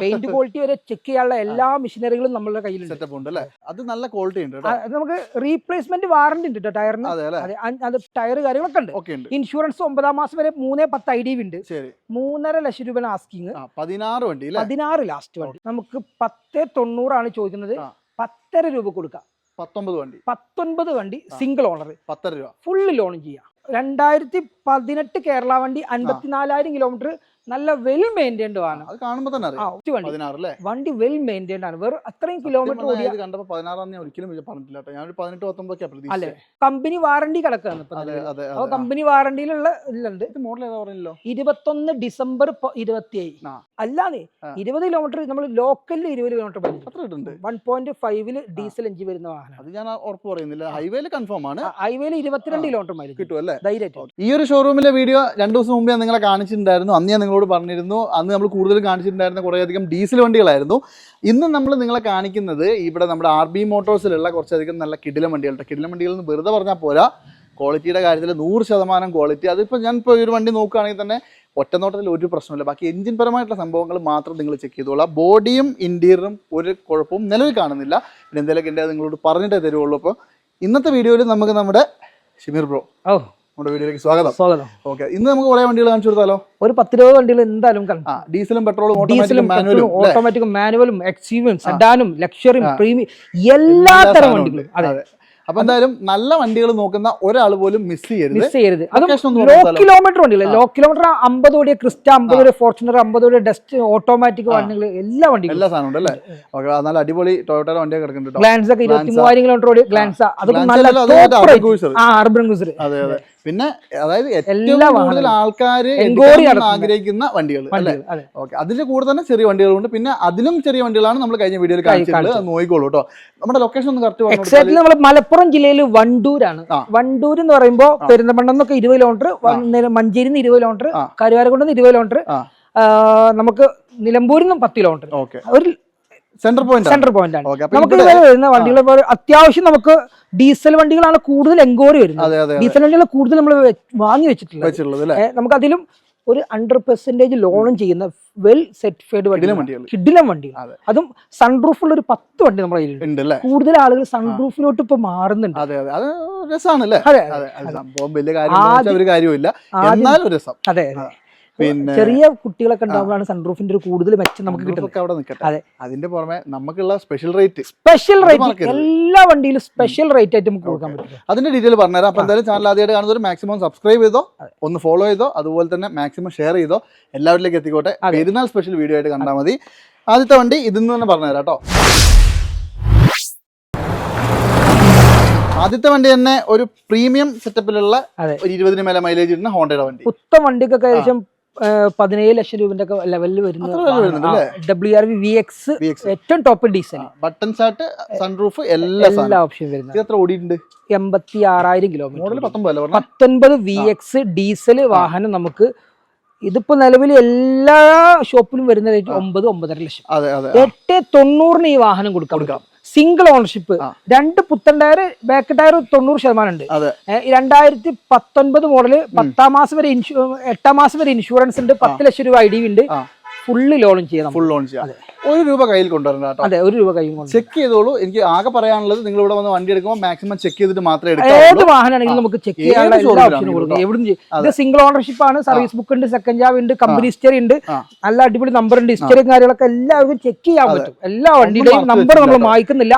Paint quality വരെ check ചെയ്യാനുള്ള എല്ലാ മെഷീനറികളും നമ്മളുടെ കയ്യിലുണ്ട്. സെറ്റപ്പ് ഉണ്ട് അല്ലേ? അത് നല്ല ക്വാളിറ്റി ഉണ്ട് കേട്ടോ. നമുക്ക് റീപ്ലേസ്മെന്റ് വാറണ്ടി ഉണ്ട് കേട്ടോ ടയറിന്. അതെ അല്ലേ? അതെ അ- അത് ടയർ കാര്യങ്ങളൊക്കെ ഉണ്ട്. ഓക്കെ ഉണ്ട്. ഇൻഷുറൻസ് ഒമ്പതാം മാസം വരെ മൂന്നേ പത്ത് ഐ ഡി ഉണ്ട്. ശരി. മൂന്നര ലക്ഷം രൂപ ആസ്കിങ് ആ പതിനാറ് വണ്ടി അല്ലേ? പതിനാറ് ലാസ്റ്റ് വണ്ടി. നമുക്ക് പത്ത് തൊണ്ണൂറാണ് ചോദിക്കുന്നത്. ആ. പത്തര രൂപ കൊടുക്കാം. പത്തൊമ്പത് വണ്ടി. പത്തൊൻപത് വണ്ടി സിംഗിൾ ഓണർ പത്തര രൂപ. ഫുള്ള് ലോൺ ചെയ്യാം. രണ്ടായിരത്തി പതിനെട്ട് കേരള വണ്ടി അൻപത്തിനാലായിരം കിലോമീറ്റർ നല്ല വെൽ മെയിന്റൈൻഡ് ആണ്. അത് കാണുമ്പോൾ തന്നെ വണ്ടി. വണ്ടി വെൽ മെയിന്റൈൻഡ് ആണ്. വെറും അത്രയും കിലോമീറ്റർ പറഞ്ഞാ കണ്ടപ്പോൾ പതിനാറാം ഒരിക്കലും പറഞ്ഞിട്ടില്ല ഞാൻ പതിനെട്ട് പത്തൊമ്പതൊക്കെ അല്ലേ കമ്പനി വാറണ്ടി കിടക്കുകയാണ് ഇപ്പൊ അതെ അതെ അപ്പൊ കമ്പനി വാറണ്ടിയിലുള്ള ഇതിലുണ്ട് ഇത് മോഡൽ ഏതാ പറഞ്ഞല്ലോ ഇരുപത്തൊന്ന് ഡിസംബർ ഇരുപത്തിയേഴ്. ഏഴ് അല്ലാതെ ഇരുപത് കിലോമീറ്റർ നമ്മൾ ലോക്കലിൽ ഇരുപത് കിലോമീറ്റർ പറഞ്ഞു അത്ര ഇട്ടുണ്ട് വൺ പോയിന്റ് ഫൈവിൽ ഡീസൽ എഞ്ചിൻ വരുന്ന വാഹനം. അത് ഞാൻ ഉറപ്പ് പറയുന്നില്ല. ഹൈവേയിൽ കൺഫേം ആണ്. ഹൈവേയിൽ ഇരുപത്തിരണ്ട്. കിലോമീറ്റർ മൈലേജ് കിട്ടും അല്ലേ? ധൈര്യമായിട്ട്. ഈ ഒരു ഷോറൂമിലെ വീഡിയോ രണ്ടു ദിവസം മുമ്പ് ഞാൻ നിങ്ങളെ കാണിച്ചിട്ടുണ്ടായിരുന്നു. അന്ന് ഞാൻ നിങ്ങളോട് പറഞ്ഞിരുന്നു. അന്ന് നമ്മൾ കൂടുതൽ കാണിച്ചിട്ടുണ്ടായിരുന്ന കുറേയധികം ഡീസൽ വണ്ടികളായിരുന്നു. ഇന്ന് നമ്മൾ നിങ്ങളെ കാണിക്കുന്നത് ഇവിടെ നമ്മുടെ ആർ ബി മോട്ടോഴ്സിലുള്ള കുറച്ചധികം നല്ല കിടിലം വണ്ടികളുണ്ട് കിടിലം വണ്ടികൾ എന്ന് വെറുതെ പറഞ്ഞാൽ പോരാ. ക്വാളിറ്റിയുടെ കാര്യത്തിൽ നൂറ് ശതമാനം ക്വാളിറ്റി. അതിപ്പോൾ ഞാൻ ഇപ്പോൾ ഒരു വണ്ടി നോക്കുകയാണെങ്കിൽ തന്നെ ഒറ്റനോട്ടത്തിൽ ഒരു പ്രശ്നമില്ല ബാക്കി എഞ്ചിൻ പരമായിട്ടുള്ള സംഭവങ്ങൾ മാത്രം നിങ്ങൾ ചെക്ക് ചെയ്തോളാം. ബോഡിയും ഇന്റീരിയറും ഒരു കുഴപ്പവും നിലവിൽ കാണുന്നില്ല. പിന്നെ എന്തെങ്കിലും ഉണ്ടെങ്കിൽ നിങ്ങളോട് പറഞ്ഞിട്ടേ തരുള്ളൂ. അപ്പോൾ ഇന്നത്തെ വീഡിയോയിൽ നമുക്ക് നമ്മുടെ ഷിമീർ ബ്രോ. ഓ നമ്മുടെ വീഡിയോയിലേക്ക് സ്വാഗതം. സ്വാഗതം. ഓക്കെ ഇന്ന് നമുക്ക് കുറെ വണ്ടികൾ കാണിച്ചു കൊടുത്താലോ? ഒരു പത്തിരുപത് വണ്ടികൾ എന്തായാലും ഡീസലും പെട്രോളും ഡീസലും ഓട്ടോമാറ്റിക്കും മാനുവലും ഓട്ടോമാറ്റിക്കും മാനുവലും എക്സീവും സെഡാനും ലക്ഷറിയും. പ്രീമിയം എല്ലാ തരം വണ്ടികളും. അതെ. അപ്പൊ എന്തായാലും നല്ല വണ്ടികൾ നോക്കുന്ന ഒരാൾ പോലും മിസ് ചെയ്യരുത്. മിസ് ചെയ്യരുത്. അതും ലോ? കിലോമീറ്റർ വണ്ടികൾ ലോ കിലോമീറ്റർ അമ്പത് കോടിയ ക്രിസ്റ്റ അമ്പത് കോടി ഫോർച്യൂണർ അമ്പത് കോടി ഡസ്റ്റ് ഓട്ടോമാറ്റിക്. വണ്ടികൾ എല്ലാ വണ്ടികളും. എല്ലാ സാധനം ഉണ്ട് അല്ലേ? ഓക്കെ നല്ല അടിപൊളി ടൊയോട്ടയുടെ വണ്ടി കിടക്കുന്നുണ്ട് ഗ്ലാൻസ് ഒക്കെ ഇരുപത്തി. മൂവായിരം കിലോമീറ്റർ ഓടി ഗ്ലാൻസ് അതൊക്കെ നല്ല അല്ല, അത് മറ്റേ top urban rate. cruiser. ആ അർബൻ ക്രൂസർ അതെ അതെ. പിന്നെ അതായത് ഏറ്റവും കൂടുതൽ. ആൾക്കാർ ആഗ്രഹിക്കുന്ന വണ്ടികൾ അല്ലേ? ഓക്കെ. അതിന്റെ കൂടെ തന്നെ ചെറിയ വണ്ടികളുണ്ട്. പിന്നെ അതിലും ചെറിയ വണ്ടികളാണ് നമ്മൾ കഴിഞ്ഞ വീഡിയോയിൽ കാണിച്ചിട്ടുള്ളത്. നോക്കിക്കോളൂ കേട്ടോ. നമ്മുടെ ലൊക്കേഷൻ ഒന്ന് കറക്റ്റ് എക്സാക്ട് നമ്മൾ മലപ്പുറം ജില്ലയിൽ വണ്ടൂരാണ്. വണ്ടൂർ എന്ന് പറയുമ്പോൾ പെരിന്തമണ്ണ എന്നൊക്കെ ഇരുപത് കിലോമീറ്റർ മഞ്ചേരി നിന്ന് ഇരുപത് കിലോമീറ്റർ കരുവാരക്കുണ്ടെന്ന് കരുവാരക്കുണ്ട് ഇരുപത് കിലോമീറ്റർ നമുക്ക് നിലമ്പൂരിൽ നിന്നും പത്ത് കിലോമീറ്റർ ഓക്കെ. ഒരു സെന്റർ പോയിന്റ് സെന്റർ പോയിന്റ് ആണ്. നമുക്ക് ഇതുവരെ വരുന്ന വണ്ടികൾ അത്യാവശ്യം നമുക്ക് ഡീസൽ വണ്ടികളാണ് കൂടുതൽ എങ്കോറി വരുന്നത്. ഡീസൽ വണ്ടികൾ കൂടുതൽ നമ്മൾ വാങ്ങി വെച്ചിട്ടുള്ളത് നമുക്ക് അതിലും ഒരു ഹൺഡ്രഡ് പെർസെന്റേജ് ലോണും ചെയ്യുന്ന വെൽ സെറ്റിഫൈഡ് വണ്ടികൾ. കിഡിലം വണ്ടികൾ. അതും. അതും സൺറൂഫുള്ള ഒരു പത്ത് വണ്ടി നമ്മുടെ കയ്യിലുണ്ട്. കൂടുതൽ ആളുകൾ സൺറൂഫിലോട്ട് ഇപ്പൊ മാറുന്നുണ്ട്. അതെ അതെ. അത് രസമാണ് അല്ലേ അതെ സംഭവം വലിയ കാര്യമില്ല എന്നാലും രസം. അതെ അതെ. പിന്നെ ചെറിയ കുട്ടികളൊക്കെ ഉണ്ടാകുമ്പോഴാണ് സൺറൂഫിന്റെ ഒരു കൂടുതൽ മെച്ചം നമുക്ക് കിട്ടുന്നത്. അവിടെ നിൽക്കട്ടെ അതെ. അതിന്റെ പുറമെ നമുക്കുള്ള സ്പെഷ്യൽ റേറ്റ് സ്പെഷ്യൽ റേറ്റ് എല്ലാ വണ്ടിയിലും സ്പെഷ്യൽ റേറ്റ് ആയിട്ട് നമുക്ക് കൊടുക്കാൻ പറ്റും. അതിന്റെ ഡീറ്റെയിൽ പറഞ്ഞുതരാം. അപ്പൊ എന്തായാലും ചാനൽ ആദ്യമായിട്ട് കാണുന്നവർ മാക്സിമം സബ്സ്ക്രൈബ് ചെയ്തോ ഒന്ന് ഫോളോ ചെയ്തോ അതുപോലെ തന്നെ മാക്സിമം ഷെയർ ചെയ്തോ എല്ലാവരിലേക്ക് എത്തിക്കോട്ടെ. പെരുന്നാൾ സ്പെഷ്യൽ വീഡിയോ ആയിട്ട് കണ്ടാൽ മതി. ആദ്യത്തെ വണ്ടി ഇതെന്ന് തന്നെ പറഞ്ഞുതരാം കേട്ടോ. ആദ്യത്തെ വണ്ടി തന്നെ ഒരു പ്രീമിയം സെറ്റപ്പിലുള്ള. ഒരു ഇരുപതിന് മേലെ മൈലേജ് ഇടുന്ന ഹോണ്ടയുടെ വണ്ടി. പുത്ത വണ്ടിക്കൊക്കെ ഏകദേശം പതിനേഴ് ലക്ഷം രൂപന്റെ ഒക്കെ ലെവലിൽ വരുന്ന? W R V V X. ഏറ്റവും top diesel button start sunroof എല്ലാ എല്ലാ ഓപ്ഷൻ വരുന്നത്. എത്ര ഓടിയിട്ടുണ്ട്? എൺപത്തി ആറായിരം കിലോമീറ്റർ പത്തൊൻപത് വി എക്സ് ഡീസൽ വാഹനം നമുക്ക് ഇതിപ്പോ നിലവിൽ എല്ലാ ഷോപ്പിലും വരുന്ന റേറ്റ് ഒമ്പത് ഒമ്പതര ലക്ഷം. എട്ട് തൊണ്ണൂറിന് ഈ വാഹനം കൊടുക്കാം. സിംഗിൾ ഓണർഷിപ്പ് രണ്ട് പുത്തൻ ടയർ ബാക്ക് ടയർ തൊണ്ണൂറ് ശതമാനം ഉണ്ട്. രണ്ടായിരത്തി പത്തൊൻപത് മോഡൽ പത്താം മാസം വരെ ഇൻഷു എട്ടാം മാസം വരെ ഇൻഷുറൻസ് ഉണ്ട്. പത്ത് ലക്ഷം രൂപ ഐ ഡി ഉണ്ട്. ഫുള്ള് ലോണും ചെയ്യാം ഫുൾ ലോൺ ചെയ്യാം. ഒരു രൂപ കയ്യിൽ കൊണ്ടുവരണം അതെ ഒരു രൂപ കയ്യിൽ കൊണ്ട്. ചെക്ക് ചെയ്തോളൂ. എനിക്ക് ആകെ പറയാനുള്ളത് നിങ്ങൾ ഇവിടെ വന്ന് വണ്ടി എടുക്കുമ്പോൾ മാക്സിമം ചെക്ക് ചെയ്തിട്ട് മാത്രമേ ഏത് വാഹനമാണെങ്കിലും നമുക്ക് ചെക്ക് ചെയ്യാൻ ചെയ്യാനുള്ള എല്ലാ showroom ഓപ്ഷനും കൊടുക്കും. എവിടും ഇത് സിംഗിൾ ഓണർഷിപ്പ് ആണ്. സർവീസ് ബുക്ക് ഉണ്ട് സെക്കൻഡ് ജാബ് ഉണ്ട് കമ്പനി ഹിസ്റ്ററി ഉണ്ട്. നല്ല അടിപൊളി നമ്പർ ഉണ്ട്. ഹിസ്റ്ററിയും കാര്യങ്ങളൊക്കെ എല്ലാവർക്കും ചെക്ക് ചെയ്യാൻ. പറ്റും. എല്ലാ വണ്ടിയുടെയും നമ്പർ നമ്മൾ മായ്ക്കുന്നില്ല വായിക്കുന്നില്ല.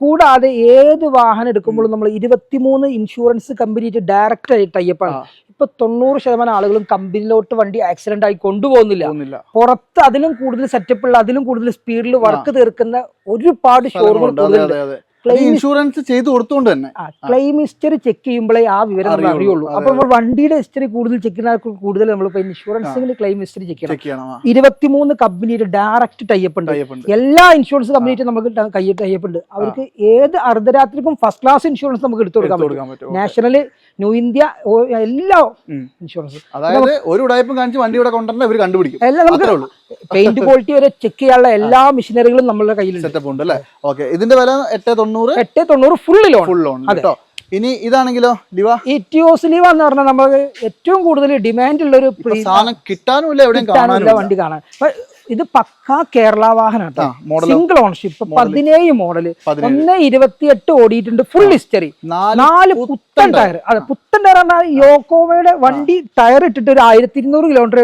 കൂടാതെ ഏത് വാഹനം എടുക്കുമ്പോഴും നമ്മൾ ഇരുപത്തിമൂന്ന് ഇൻഷുറൻസ് കമ്പനി ഡയറക്റ്റ് ടൈപ്പാണ് ആ. ഇപ്പൊ തൊണ്ണൂറ് ശതമാനം ആളുകളും കമ്പനിയിലോട്ട് വണ്ടി ആക്സിഡന്റ് ആയി കൊണ്ടുപോകുന്നില്ല. പോകുന്നില്ല. പുറത്ത് അതിലും കൂടുതൽ സെറ്റപ്പ് ഉള്ള അതിലും കൂടുതൽ സ്പീഡിൽ വർക്ക് തീർക്കുന്ന ഒരുപാട് ഷോറൂമുകൾ ഇൻഷുറൻസ് ചെയ്തു കൊടുത്തോണ്ട് തന്നെ. ക്ലെയിം ഹിസ്റ്ററി ചെക്ക് ചെയ്യുമ്പോഴേ ആ വിവരം നമ്മൾ അറിയുള്ളൂ. അപ്പൊ നമ്മൾ വണ്ടിയുടെ ഹിസ്റ്ററി കൂടുതൽ ചെക്ക് ചെയ്യുന്ന കൂടുതൽ നമ്മളിപ്പോ ഇൻഷുറൻസിന് ക്ലെയിം ഹിസ്റ്ററി ചെക്ക് ചെയ്യണം. ഇരുപത്തിമൂന്ന് കമ്പനിയുടെ ഡയറക്റ്റ് ടൈപ്പ് ഉണ്ട്. എല്ലാ ഇൻഷുറൻസ് കമ്പനിയായിട്ട് നമുക്ക് ടൈപ്പ് ഉണ്ട്. അവർക്ക് ഏത് അർദ്ധരാത്രിക്കും ഫസ്റ്റ് ക്ലാസ് ഇൻഷുറൻസ് നമുക്ക് എടുത്തു കൊടുക്കാൻ പറ്റും. നാഷണൽ ന്യൂ ഇന്ത്യ എല്ലാ ഇൻഷുറൻസ് അതായത് ഒരു ഉടായ്പും കാണിച്ച് വണ്ടി ഇവിടെ കൊണ്ടുവരണം ഇവർ കണ്ടുപിടിക്കും. എല്ലാം നമുക്ക് പെയിന്റ് ക്വാളിറ്റി വരെ ചെക്ക് ചെയ്യാനുള്ള എല്ലാ മെഷീനറികളും നമ്മളുടെ കയ്യിൽ സെറ്റപ്പ് ഉണ്ട് അല്ലേ? ഓക്കെ ഇതിന്റെ വില എട്ട് തൊണ്ണൂറ്? എട്ട് തൊണ്ണൂറ് ഫുള്ള് ലോൺ ഫുൾ ലോൺ. കേട്ടോ ഇനി ഇതാണെങ്കിലോ ലിവ ഇറ്റിയോസ് ലിവ എന്ന് പറഞ്ഞാൽ നമുക്ക് ഏറ്റവും കൂടുതൽ ഡിമാൻഡ് ഉള്ള ഒരു സാധനം കിട്ടാനും ഇല്ല എവിടെയും വണ്ടി കാണാൻ. ഇത് പക്കാ കേരള വാഹന സിംഗിൾ ഓണർഷിപ്പ് പതിനേഴ് മോഡൽ ഒന്ന് ഇരുപത്തിയെട്ട് ഓടിയിട്ടുണ്ട്. ഫുൾ ഹിസ്റ്ററി നാല് പുത്തൻ ടയർ അതെ പുത്തൻ ടയർ പറഞ്ഞാൽ യോക്കോമയുടെ വണ്ടി ടയർ ഇട്ടിട്ട് ഒരു ആയിരത്തി ഇരുന്നൂറ് കിലോമീറ്റർ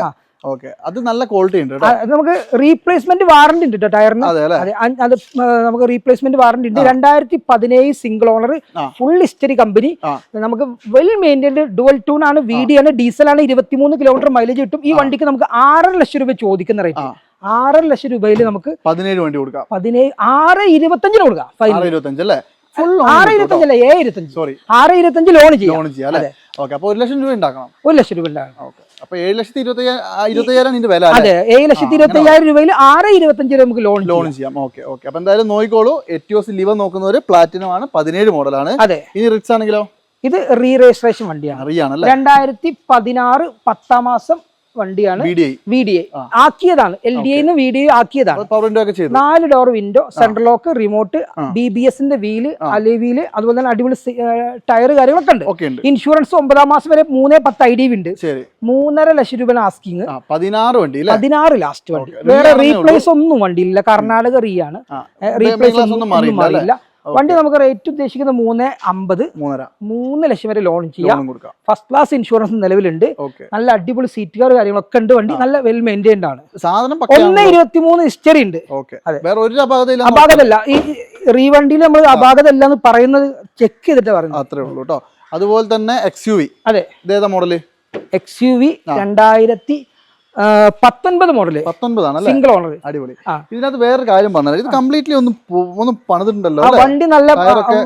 ആ. ഓക്കെ. അത് നല്ല ക്വാളിറ്റി ഉണ്ട് നമുക്ക് റീപ്ലേസ്മെന്റ് വാറണ്ടി ഉണ്ട് കേട്ടോ ടയറിന്. അതെ നമുക്ക് റീപ്ലേസ്മെന്റ് വാറണ്ടി ഉണ്ട്. രണ്ടായിരത്തി പതിനേഴ് single owner full history company നമുക്ക് വെൽ മെയിന്റൈൻഡ് ഡുവൽ ടൂൺ ആണ് വി ഡി ആണ് ഡീസൽ ആണ് ഇരുപത്തിമൂന്ന് കിലോമീറ്റർ മൈലേജ് കിട്ടും. ഈ വണ്ടിക്ക് നമുക്ക് ആറര ലക്ഷം രൂപ ചോദിക്കുന്ന റേറ്റ്. ആറര ലക്ഷം രൂപയിൽ നമുക്ക് പതിനേഴ് വണ്ടി കൊടുക്കാം. പതിനേഴ് ആറ് ഇരുപത്തഞ്ചിന് കൊടുക്കാം ഫൈനൽ ഇരുപത്തഞ്ച് അല്ലേ? ഫുൾ ആറ് ഇരുപത്തഞ്ചല്ല ഏ ഇരുപത്തഞ്ച് സോറി ആറ് ഇരുപത്തഞ്ച് ലോൺ ചെയ്യാം. ലോൺ ചെയ്യാം അല്ലേ? ഓക്കെ അപ്പൊ ഒരു ലക്ഷം രൂപ ഉണ്ടാക്കണം. ഒരു ലക്ഷം രൂപ ഉണ്ടാകണം ഓക്കെ. അപ്പൊ ഏഴ് ലക്ഷത്തി ഇതിന്റെ വില അല്ലേ? അതെ ഏഴ് ലക്ഷത്തി ഇരുപത്തി അയ്യായിരം രൂപയിൽ ആറ് ഇരുപത്തഞ്ച് രൂപ നമുക്ക് ലോൺ ലോൺ ചെയ്യാം. ഓക്കെ ഓക്കെ അപ്പൊ എന്തായാലും നോക്കിക്കോളൂ. എറ്റിയോസ് ലിവർ നോക്കുന്നവര് പ്ലാറ്റിനം ആണ് പതിനേഴ് മോഡലാണ്. അതെ. ഇനി റിക്സ് ആണെങ്കിലോ? ഇത് റീ രജിസ്ട്രേഷൻ വണ്ടിയാണ് രണ്ടായിരത്തി പതിനാറ് പത്താം മാസം വണ്ടിയാണ് വി ഡി ഐ ആക്കിയതാണ്. എൽ ഡി ഐന്ന് വി ഡി ഐ ആക്കിയതാണ്. നാല് door window central lock remote. B B എസിന്റെ വീൽ അലേ വീൽ അതുപോലെ തന്നെ അടിപൊളി ടയർ കാര്യങ്ങളൊക്കെ ഉണ്ട്. ഇൻഷുറൻസ് ഒമ്പതാം മാസം വരെ മൂന്ന് പത്ത് ഐ ഡി ഉണ്ട്. മൂന്നര ലക്ഷം രൂപ ആസ്കിങ് പതിനാറ് വണ്ടി പതിനാറ് ലാസ്റ്റ് വണ്ടി. വേറെ റീപ്ലേസ് ഒന്നും വണ്ടിയില്ല. കർണാടക റീ ആണ്. റീപ്ലേസ് ഒന്നും? മാറിയില്ല. വണ്ടി നമുക്ക് റേറ്റ് ഉദ്ദേശിക്കുന്ന മൂന്ന് അമ്പത് മൂന്നര. മൂന്ന് ലക്ഷം വരെ ലോൺ ചെയ്യാം. ഫസ്റ്റ് ക്ലാസ് ഇൻഷുറൻസ് നിലവിലുണ്ട്. നല്ല അടിപൊളി സീറ്റുകാർ കാര്യങ്ങളൊക്കെ ഉണ്ട് വണ്ടി. നല്ല വെൽ മെയിന്റൈൻഡ് ആണ്. സാധനം ഒന്ന് ഇരുപത്തി മൂന്ന് ഹിസ്റ്ററി ഉണ്ട് അപാകതല്ല ഈ റീവണ്ടിയിൽ നമ്മൾ അപാകതല്ല എന്ന് പറയുന്നത് ചെക്ക് ചെയ്തിട്ട് പറയുന്നത്. അത്രേ ഉള്ളൂ കേട്ടോ അതുപോലെ തന്നെ എക്സ് യു വി അതെ. ഇതേതാ മോഡൽ എക്സ് യു വി രണ്ടായിരത്തി പത്തൊൻപത് മോഡൽ പത്തൊൻപതാണ് സിംഗിൾ ഓണർ അടിപൊളി. ഇതിനകത്ത് വേറൊരു കാര്യം പറഞ്ഞത് ഇത് കംപ്ലീറ്റ്ലി ഒന്ന് ഒന്നും പണിതിട്ടുണ്ടല്ലോ വണ്ടി നല്ല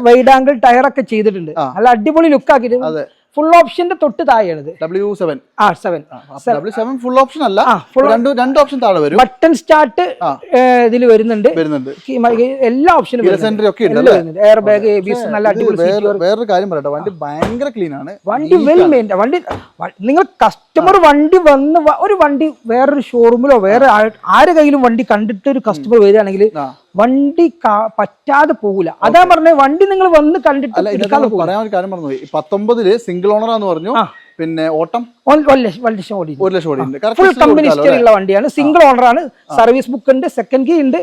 വൈഡ് ആംഗിൾ ടയർ ഒക്കെ ചെയ്തിട്ടുണ്ട്. നല്ല അടിപൊളി ലുക്ക് ആക്കിയിട്ട് അതെ. ഫുൾ ഓപ്ഷന്റെ തൊട്ട് താഴെയാണിത്. ഡബ്ല്യു സെവൻ ആ seven W seven full option അല്ല. രണ്ട് രണ്ട് ഓപ്ഷൻ താഴെ വരും. Button start. ഇതിൽ വരുന്നുണ്ട്. എല്ലാ ഓപ്ഷനും എയർ ബാഗ് നല്ല അടിപൊളി വേറൊരു കാര്യം പറയട്ടെ. വണ്ടി ഭയങ്കര ക്ലീൻ ആണ്. വണ്ടി വെൽ മെയിൻ വണ്ടി നിങ്ങൾ കസ്റ്റമർ വണ്ടി വന്ന് ഒരു വണ്ടി വേറൊരു ഷോറൂമിലോ വേറെ ആരുടെ കയ്യിലും വണ്ടി കണ്ടിട്ട് ഒരു കസ്റ്റമർ വരികയാണെങ്കിൽ. വണ്ടി പറ്റാതെ പോകില്ല അതാ പറഞ്ഞ വണ്ടി നിങ്ങൾ വന്ന് കണ്ടിട്ട് പറയാൻ ഒരു കാര്യം പറഞ്ഞു. പത്തൊമ്പതിൽ സിംഗിൾ ഓണറാന്ന് പറഞ്ഞു. പിന്നെ ഓട്ടം? ലക്ഷം ഓടി. ഒരു ലക്ഷം ഓടി. ഫുൾ കമ്പനി ഉള്ള വണ്ടിയാണ്. സിംഗിൾ ഓണർ ആണ്. സർവീസ് ബുക്ക് ഉണ്ട് സെക്കൻഡ് കീ ഉണ്ട്.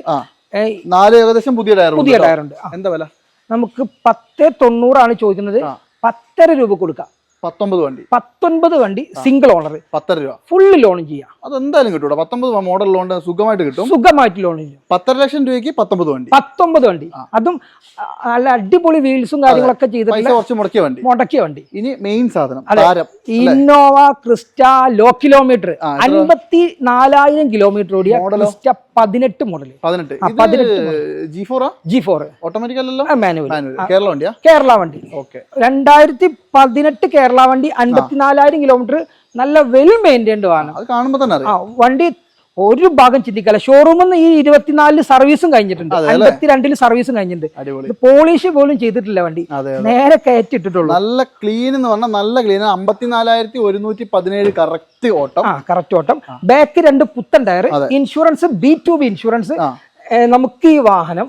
നാല് ഏകദേശം പുതിയ ടയർ പുതിയ ടയർ ഉണ്ട്. എന്താ വില? നമുക്ക് പത്ത് തൊണ്ണൂറാണ് ചോദിക്കുന്നത്. പത്തര രൂപ കൊടുക്കാം. പത്തൊമ്പത് വണ്ടി. പത്തൊൻപത് വണ്ടി സിംഗിൾ ഓണർ പത്തര രൂപ. ഫുള്ള് ലോൺ ചെയ്യാം. അത് എന്തായാലും കിട്ടൂടാ പത്തൊമ്പത് മോഡൽ ലോൺ സുഖമായിട്ട് കിട്ടും. സുഖമായിട്ട് ലോൺ ചെയ്യും. പത്തര ലക്ഷം രൂപയ്ക്ക് പത്തൊമ്പത് വണ്ടി. പത്തൊമ്പത് വണ്ടി. അതും നല്ല അടിപൊളി വീൽസും കാര്യങ്ങളൊക്കെ ചെയ്ത് കുറച്ച് മുടക്കിയ വണ്ടി. മുടക്കിയ വണ്ടി. ഇനി മെയിൻ സാധനം ഇന്നോവ ക്രിസ്റ്റ ലോ കിലോമീറ്റർ? അൻപത്തി നാലായിരം കിലോമീറ്റർ ഓടിയ? ക്രിസ്റ്റ പതിനെട്ട് മോഡൽ പതിനെട്ട്. G four G four automatic അല്ലല്ലോ? മാനുവൽ കേരള വണ്ടിയാ? കേരള വണ്ടി. ഓക്കെ രണ്ടായിരത്തി പതിനെട്ട് കേരള വണ്ടി അൻപത്തിനാലായിരം കിലോമീറ്റർ നല്ല വെൽ മെയിന്റൈൻഡ് ആണ്. അത് കാണുമ്പോൾ തന്നെ ആ വണ്ടി ഒരു ഭാഗം ചിന്തിക്കല ഷോറൂമിൽ നിന്ന് ഈ ഇരുപത്തിനാലിൽ സർവീസും കഴിഞ്ഞിട്ടുണ്ട്? അൻപത്തിരണ്ടിൽ സർവീസും കഴിഞ്ഞിട്ടുണ്ട്. പോളിഷ് പോലും ചെയ്തിട്ടില്ല വണ്ടി. നേരെ കയറ്റിട്ടിട്ടുള്ളൂ. നല്ല ക്ലീൻ എന്ന് പറഞ്ഞാൽ നല്ല ക്ലീൻ അമ്പത്തിനാലായിരത്തി ഒരുന്നൂറ്റി പതിനേഴ് കറക്റ്റ് ഓട്ടം. ആ കറക്റ്റ് ഓട്ടം. ബാക്ക് രണ്ട് പുത്തൻ tyre insurance B two B insurance നമുക്ക് ഈ വാഹനം.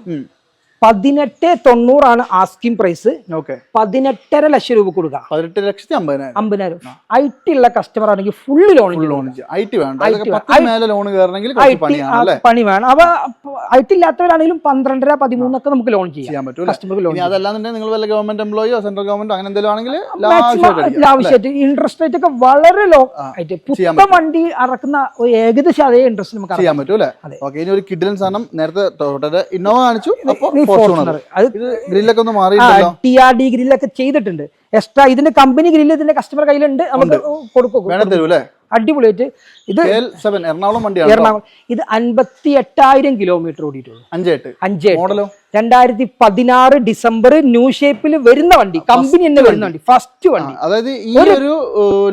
പതിനെട്ട് തൊണ്ണൂറാണ് ആസ്കിംഗ് പ്രൈസ് ഓക്കെ പതിനെട്ടര ലക്ഷം രൂപ കൊടുക്കുക പതിനെട്ട് ലക്ഷത്തി അമ്പതിനായിരം. അമ്പതിനായിരം. ഐ ടി ഉള്ള കസ്റ്റമർ ആണെങ്കിൽ full loan loan I T വേണം. പണി വേണം. അപ്പൊ ഇല്ലാത്തവരാണെങ്കിലും പന്ത്രണ്ടര പതിമൂന്നൊക്കെ നമുക്ക് ലോൺ ചെയ്യാം. ചെയ്യാൻ പറ്റും കസ്റ്റമർക്ക് ലോൺ അതല്ലാന്നുണ്ടെങ്കിൽ നിങ്ങൾ വല്ല ഗവൺമെന്റ് എംപ്ലോയിയോ സെൻട്രൽ ഗവൺമെന്റ് അങ്ങനെ എന്തെങ്കിലും ആണെങ്കിൽ ആവശ്യമായിട്ട് ഇൻട്രസ്റ്റ് റേറ്റ് ഒക്കെ വളരെ ലോ ആയിട്ട് വണ്ടി അറക്കുന്ന ഒരു ഏകദേശം അതേ ഇൻട്രസ്റ്റ് നമുക്ക് ചെയ്യാൻ പറ്റും. ഓക്കെ ഇനി ഒരു കിഡിലൻ സാധനം നേരത്തെ ടൊയോട്ടയുടെ ഇന്നോവ കാണിച്ചു അത് ഗ്രില്ലൊക്കെ ഒന്ന് മാറി ടി ആർ ഡി ഗ്രില്ലൊക്കെ ചെയ്തിട്ടുണ്ട്. എക്സ്ട്രാ ഇതിന്റെ കമ്പനി ഗ്രില്ല് ഇതിന്റെ കസ്റ്റമർ കയ്യിലുണ്ട്. നമുക്ക് കൊടുക്കും അടിപൊളിയായിട്ട്. ഇത് എറണാകുളം വണ്ടിയാണ്? എറണാകുളം ഇത് അൻപത്തി എട്ടായിരം കിലോമീറ്റർ ഓടിയിട്ടുള്ളൂ അഞ്ചെട്ട് അഞ്ച് മോഡലോ? രണ്ടായിരത്തി പതിനാറ് ഡിസംബർ ന്യൂ ഷേപ്പിൽ വരുന്ന വണ്ടി കമ്പനി തന്നെ വരുന്ന വണ്ടി. ഫസ്റ്റ് വണ്ടി. അതായത് ഈ ഒരു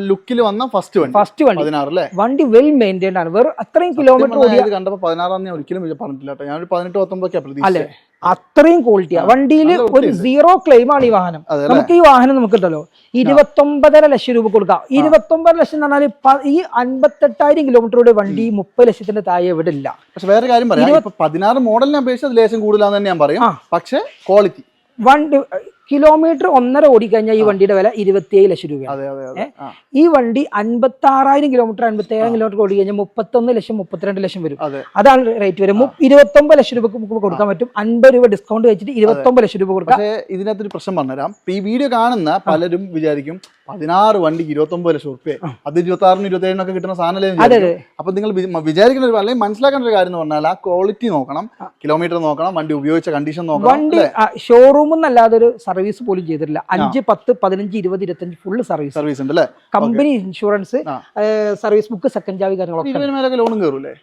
ലുക്കിൽ വന്ന ഫസ്റ്റ് വണ്ടി. ഫസ്റ്റ് വണ്ടി. വണ്ടി വെൽ മെയിന്റൈൻഡ് ആണ്. വെറും അത്രയും കിലോമീറ്റർ ഓടിയ ഇത് കണ്ടപ്പോ പതിനാറാം ഞാൻ ഒരിക്കലും പറഞ്ഞിട്ടില്ല ഞാൻ പതിനെട്ട് പത്തൊമ്പതൊക്കെ അല്ലെ? അത്രയും ക്വാളിറ്റിയാണ് വണ്ടിയിൽ ഒരു സീറോ ക്ലെയിം ആണ് ഈ വാഹനം. നമുക്ക് ഈ വാഹനം നമുക്ക് ഉണ്ടല്ലോ ഇരുപത്തൊമ്പതര ലക്ഷം രൂപ കൊടുക്കാം. ഇരുപത്തൊമ്പത് ലക്ഷം എന്ന് പറഞ്ഞാൽ ഈ അൻപത്തെട്ടായിരം കിലോമീറ്ററുടെ വണ്ടി മുപ്പത് ലക്ഷത്തിന്റെ താഴെ ഇവിടെ ഇല്ല പക്ഷെ വേറെ കാര്യം പറയാം. പതിനാറ് മോഡലിനെ അപേക്ഷിച്ച് ലേശം കൂടുതലാന്ന് തന്നെ ഞാൻ പറയും. പക്ഷേ ക്വാളിറ്റി വണ്ടി കിലോമീറ്റർ ഒന്നര ഓടിക്കഴിഞ്ഞാൽ ഈ വണ്ടിയുടെ വില ഇരുപത്തിയേഴ് ലക്ഷം രൂപയാണ്. ഈ വണ്ടി അൻപത്തി ആറായിരം കിലോമീറ്റർ അൻപത്തി ഏഴായിരം കിലോമീറ്റർ ഓടി കഴിഞ്ഞാൽ മുപ്പത്തൊന്ന് ലക്ഷം മുപ്പത്തിരണ്ട് ലക്ഷം വരും. അതാണ് റേറ്റ് വരും. ഇരുപത്തൊമ്പത് ലക്ഷം രൂപ നമുക്ക് കൊടുക്കാൻ പറ്റും. അൻപത് രൂപ ഡിസ്കൗണ്ട് വെച്ചിട്ട് ഇരുപത്തൊമ്പത് ലക്ഷം രൂപ കൊടുക്കാം. ഇതിനകത്ത് ഇതിനകത്തൊരു പ്രശ്നം പറഞ്ഞുതരാം ഈ വീഡിയോ കാണുന്ന പലരും വിചാരിക്കും പതിനാറ് വണ്ടിക്ക് ഇരുപത്തൊമ്പത് ലക്ഷം റുപ്യ അത് ഇരുപത്തി ആറിന് ഇരുപത്തി ഏഴിനൊക്കെ കിട്ടുന്ന സാധനമല്ലേ അപ്പൊ നിങ്ങൾ വിചാരിക്കുന്ന ഒരു അല്ലെങ്കിൽ മനസ്സിലാക്കേണ്ട ഒരു കാര്യം എന്ന് പറഞ്ഞാൽ ആ ക്വാളിറ്റി നോക്കണം കിലോമീറ്റർ നോക്കണം വണ്ടി ഉപയോഗിച്ച കണ്ടീഷൻ നോക്കണം വണ്ടി ഷോറൂമിൽ നിന്നല്ലാതെ ഒരു സർവീസ് പോലും ചെയ്തിട്ടില്ല. അഞ്ച് പത്ത് പതിനഞ്ച് ഇരുപത് ഇരുപത്തഞ്ച് ഫുള്ള് സർവീസ് സർവീസ് ഉണ്ട് അല്ലേ company insurance service book second Xavi കാര്യങ്ങളൊക്കെ ലോണും കയറൂലേ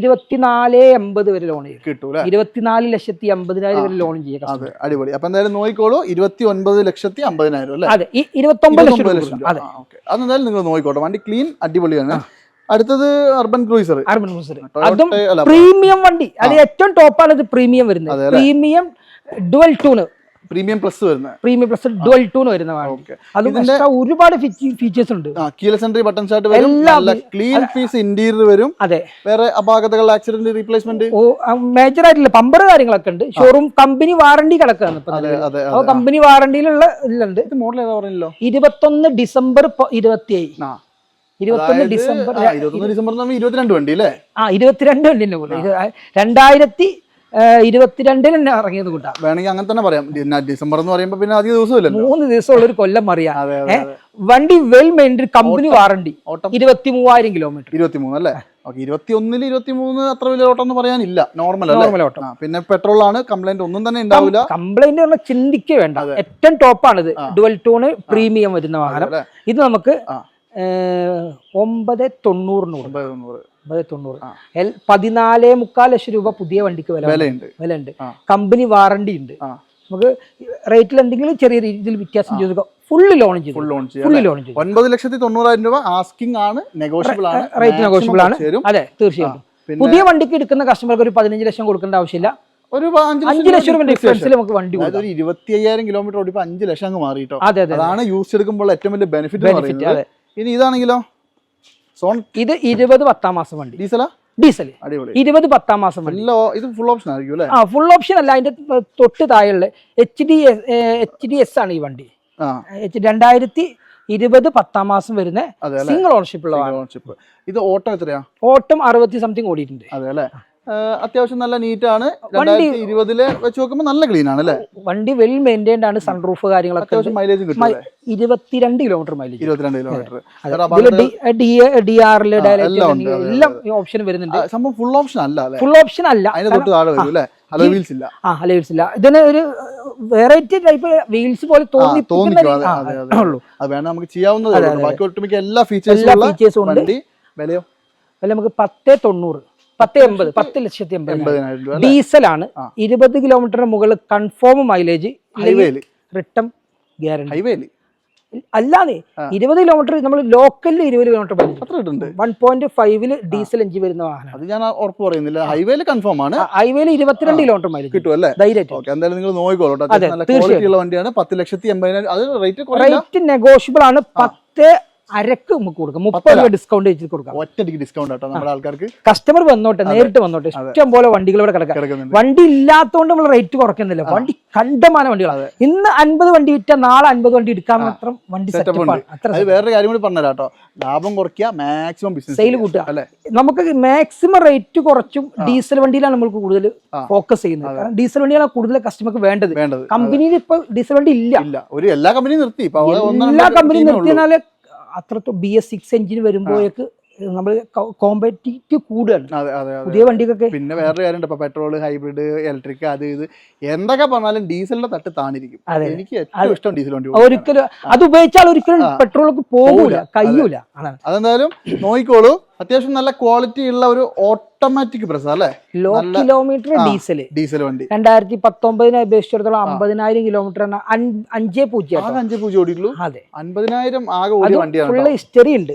ഇരുപത്തിനാല് എൺപത് വരെ ലോൺ ചെയ്യും. കിട്ടൂലേ? ഇരുപത്തിനാല് ലക്ഷത്തി അമ്പതിനായിരം വരെ ലോൺ ചെയ്യാം അടിപൊളി. അപ്പൊ എന്തായാലും നോക്കിക്കോളൂ. ഇരുപത്തി ഒൻപത് ലക്ഷത്തി അമ്പതിനായിരം അല്ലേ? അതെ ഇരുപത്തൊമ്പത് ലക്ഷം അതെന്തായാലും നിങ്ങൾ നോക്കിക്കോട്ടെ. വണ്ടി ക്ലീൻ അടിപൊളിയാണ് അടുത്തത് അർബൻ ക്രൂസർ അർബൻ ക്രൂസർ അതും പ്രീമിയം വണ്ടി. അത് ഏറ്റവും ടോപ്പാണ് ഇത് പ്രീമിയം വരുന്നത്. Premium dual tone premium plus വരുന്ന? പ്രീമിയം പ്ലസ് ഡുവൽ ടൂൺ വരുന്ന ഓക്കെ. ഒരുപാട് ഫീച്ചേഴ്സ് ഉണ്ട്. ആ കീല സെൻട്രി ബട്ടൺ ഷർട്ട് വരും ക്ലീൻ പീസ് ഇന്റീരിയർ വരും. അതെ. വേറെ അപാകതകൾ ആക്സിഡന്റ് റീപ്ലേസ്മെന്റ് മേജർ ആയിട്ടില്ല പമ്പർ കാര്യങ്ങളൊക്കെ ഉണ്ട്. ഷോറൂം കമ്പനി വാറണ്ടി കിടക്കുകയാണ് അതെ അപ്പൊ കമ്പനി വാറണ്ടിയിലുള്ള ഇതിലുണ്ട് ഇത് മോഡൽ ഏതാ പറഞ്ഞല്ലോ? ഇരുപത്തൊന്ന് ഡിസംബർ ഇരുപത്തിയേഴ്. ഇരുപത്തൊന്ന് ഡിസംബർ ഇരുപത്തിരണ്ട് വണ്ടി അല്ലേ? ആ ഇരുപത്തിരണ്ട് വണ്ടി രണ്ടായിരത്തി ഇരുപത്തിരണ്ടിൽ തന്നെ ഇറങ്ങിയത് കൂട്ടാ. വേണമെങ്കിൽ അങ്ങനെ തന്നെ പറയാം. ഡിസംബർ എന്ന് പറയുമ്പോൾ പിന്നെ അധിക ദിവസമില്ലല്ലോ. മൂന്ന് ദിവസമുള്ള ഒരു കൊല്ലം അറിയാം. വണ്ടി വെൽ മെയിൻഡ് കമ്പനി വാറണ്ടി. ഇരുപത്തി മൂവായിരം കിലോമീറ്റർ. ഇരുപത്തി മൂന്ന് അല്ലേ? ഓക്കെ ഇരുപത്തി ഒന്നിൽ ഇരുപത്തി മൂന്ന് അത്ര വലിയ ഓട്ടം എന്ന് പറയാനില്ല. നോർമൽ നോർമൽ ഓട്ടം. പിന്നെ പെട്രോൾ ആണ് കംപ്ലൈന്റ് ഒന്നും തന്നെ ഉണ്ടാവില്ല. കംപ്ലൈന്റ് പറഞ്ഞാൽ ചിന്തിക്കേ വേണ്ട. ഏറ്റവും ടോപ്പാണിത് ഡുവൽ ടൂണ് പ്രീമിയം വരുന്ന വാഹനം. ഇത് നമുക്ക് ഒമ്പത് തൊണ്ണൂറിന് ഒമ്പത് തൊണ്ണൂറ്. ഒമ്പത് തൊണ്ണൂറ്. എൽ പതിനാലേ മുക്കാൽ ലക്ഷം രൂപ പുതിയ വണ്ടിക്ക് വില വിലയുണ്ട്. വില ഉണ്ട് കമ്പനി വാറണ്ടി ഉണ്ട്. നമുക്ക് റേറ്റിൽ എന്തെങ്കിലും ചെറിയ രീതിയിൽ വ്യത്യാസം ചെയ്ത് ഫുള്ള് ലോൺ ചെയ്തു ഫുള്ള് ലോൺ ചെയ്തു ഒൻപത് ലക്ഷത്തി തൊണ്ണൂറായിരം രൂപ ആസ്കിംഗ് ആണ് നെഗോഷ്യബിൾ ആണ് റേറ്റ് നെഗോഷ്യബിൾ ആണ്. അതെ തീർച്ചയായിട്ടും. പുതിയ വണ്ടിക്ക് എടുക്കുന്ന കസ്റ്റമർക്ക് ഒരു പതിനഞ്ച് ലക്ഷം കൊടുക്കേണ്ട ആവശ്യമില്ല. ഒരു അഞ്ച് ലക്ഷം രൂപ. ഡിഫറൻസിൽ നമുക്ക് വണ്ടി ഒരു ഇരുപത്തി അയ്യായിരം കിലോമീറ്റർ ഓടിപ്പോ അഞ്ച് ലക്ഷം അങ്ങ് മാറിയിട്ടോ അതെ അതെ അതാണ് യൂസ് എടുക്കുമ്പോൾ ഏറ്റവും വലിയ ബെനിഫിറ്റ് ഇനി ഇതാണെങ്കിലോ? സോൺ ഇത് ഇരുപത് പത്താം മാസം വണ്ടി. ഡീസലാ? ഡീസൽ. ഇരുപത് പത്താം മാസം ഇത് ഫുൾ ഓപ്ഷൻ ആയിരിക്കും ആ ഫുൾ ഓപ്ഷൻ അല്ല അതിന്റെ തൊട്ട് താഴെയുള്ള H D H D S ആണ് ഈ വണ്ടി. രണ്ടായിരത്തി ഇരുപത് പത്താം മാസം വരുന്ന സിംഗിൾ ഓണർഷിപ്പ് ഉള്ള. ഓണർഷിപ്പ് ഇത് ഓട്ടം എത്രയാ? ഓട്ടം അറുപത്തി സംതിങ് ഓടിയിട്ടുണ്ട്. അതെ അല്ലേ? അത്യാവശ്യം നല്ല നീറ്റ് ആണ് രണ്ടായിരത്തി ഇരുപതിൽ വെച്ച് നോക്കുമ്പോൾ നല്ല ക്ലീൻ ആണ് അല്ലേ? വണ്ടി വെൽ മെയിന്റൈൻഡ് ആണ് സൺറൂഫ് കാര്യങ്ങളൊക്കെ അത്യാവശ്യം മൈലേജ് കിട്ടും? ഇരുപത്തിരണ്ട് കിലോമീറ്റർ മൈലേജ് ഇരുപത്തിരണ്ട് കിലോമീറ്റർ ഡി ആറിൽ എല്ലാം ഓപ്ഷൻ വരുന്നുണ്ട്. സംഭവം ഫുൾ ഓപ്ഷൻ അല്ല ഫുൾ ഓപ്ഷൻ അല്ല. അതിന്റെ തൊട്ട് താഴെ വരും അല്ലേ വീൽസ് ഇല്ല. ആ വീൽസ് ഇല്ല. ഇതിന് ഒരു വെറൈറ്റി ടൈപ്പ് വീൽസ് പോലെ അതെ ഉള്ളൂ. അത് വേണം നമുക്ക് ചെയ്യാവുന്നതേ ഉള്ളൂ. ബാക്കി ഒട്ടുമിക്ക എല്ലാ ഫീച്ചേഴ്സും എല്ലാ ഉള്ള ഫീച്ചേഴ്സും ഉണ്ട്. വണ്ടി. വിലയോ? അല്ല നമുക്ക് പത്ത് തൊണ്ണൂറ്. പത്ത് എൺപത് പത്ത് ലക്ഷത്തി എൺപത് എൺപതിനായിരം ഡീസലാണ്. ഇരുപത് കിലോമീറ്ററിന് മുകളിൽ കൺഫേം മൈലേജ് റിട്ടേൺ ഗ്യാരണ്ടി ഹൈവേയിൽ അല്ലാതെ ഇരുപത് കിലോമീറ്റർ നമ്മൾ ലോക്കലിൽ ഇരുപത് കിലോമീറ്റർ വൺ പോയിന്റ് ഫൈവിൽ ഡീസൽ എഞ്ചിൻ വരുന്ന വാഹനം അത് ഞാൻ ഉറപ്പ് പറയുന്നില്ല. ഹൈവേയിൽ കൺഫേം ആണ്. ഹൈവേയിൽ ഇരുപത്തിരണ്ട് കിലോമീറ്റർ മൈലേജ് കിട്ടും അല്ലേ? ഓക്കെ എന്തായാലും നിങ്ങൾ നോക്കിക്കോളൂ വണ്ടിയാണ്. പത്ത് ലക്ഷത്തി എൺപതിനായിരം. അത് റേറ്റ് റേറ്റ് നെഗോഷ്യബിൾ ആണ്. പത്ത് അരക്ക് നമുക്ക് കൊടുക്കാം. മുപ്പത് രൂപ ഡിസ്കൗണ്ട് വെച്ച് കൊടുക്കാം. ഒറ്റടിക്ക് ഡിസ്കൗണ്ട് നമ്മുടെ ആൾക്കാർക്ക്? കസ്റ്റമർ വന്നോട്ടെ നേരിട്ട് വന്നോട്ടെ ഇഷ്ടം പോലെ വണ്ടികൾ ഇവിടെ കിടക്കാം വണ്ടി ഇല്ലാത്തതുകൊണ്ട് നമ്മൾ റേറ്റ് കുറയ്ക്കുന്നില്ല. വണ്ടി കണ്ടമാന വണ്ടികളാണ് ഇന്ന് അൻപത് വണ്ടി വിറ്റ നാളെ അൻപത് വണ്ടി എടുക്കാൻ മാത്രം വണ്ടി അത് വേറൊരു കാര്യം കൂടി പറഞ്ഞുതരാം കേട്ടോ ലാഭം കുറയ്ക്കുക മാക്സിമം ബിസിനസ് സെയിൽ കൂട്ടുക. നമുക്ക് മാക്സിമം റേറ്റ് കുറച്ചും ഡീസൽ വണ്ടിയിലാണ് നമ്മൾ കൂടുതൽ ഫോക്കസ് ചെയ്യുന്നത്. കാരണം ഡീസൽ വണ്ടിയാണ് കൂടുതൽ കസ്റ്റമർക്ക് വേണ്ടത്. കമ്പനിയിൽ ഇപ്പൊ ഡീസൽ വണ്ടി ഇല്ല. ഒരു എല്ലാ കമ്പനിയും നിർത്തി. എല്ലാ കമ്പനിയും. നിർത്തിയാൽ അത്രത്തോളം ബി എസ് സിക്സ് എഞ്ചിൻ വരുമ്പോഴേക്ക് നമ്മൾ കോമ്പറ്റീറ്റീവ് കൂടുകയാണ് പുതിയ വണ്ടിക്കൊക്കെ. പിന്നെ വേറൊരു കാര്യമുണ്ട്. ഇപ്പൊ പെട്രോൾ ഹൈബ്രിഡ് ഇലക്ട്രിക് അത് ഇത് എന്തൊക്കെ പറഞ്ഞാലും ഡീസലിന്റെ തട്ട് താണിരിക്കും. എനിക്ക് ഏറ്റവും ഇഷ്ടം ഡീസൽ വണ്ടി. ഒരിക്കലും അത് ഉപയോഗിച്ചാൽ ഒരിക്കലും പെട്രോളൊക്കെ പോകൂല കഴിയൂല. അതെന്തായാലും നോക്കിക്കോളൂ. അത്യാവശ്യം നല്ല ക്വാളിറ്റി ഉള്ള ഒരു ഓട്ടോമാറ്റിക് പ്രസ അല്ലേ? ലോ കിലോമീറ്റർ ഡീസൽ ഡീസൽ വണ്ടി. രണ്ടായിരത്തി പത്തൊമ്പതിനെ അപേക്ഷിച്ചിടത്തോളം അമ്പതിനായിരം കിലോമീറ്റർ അഞ്ചേ പൂജ്യം അഞ്ചേ പൂജ്യം ഓടിയിട്ടുള്ളൂ. അതെ. അൻപതിനായിരം ആകെ ഓടിയ വണ്ടിയാണ് ഫുൾ ഹിസ്റ്ററി ഉണ്ട്.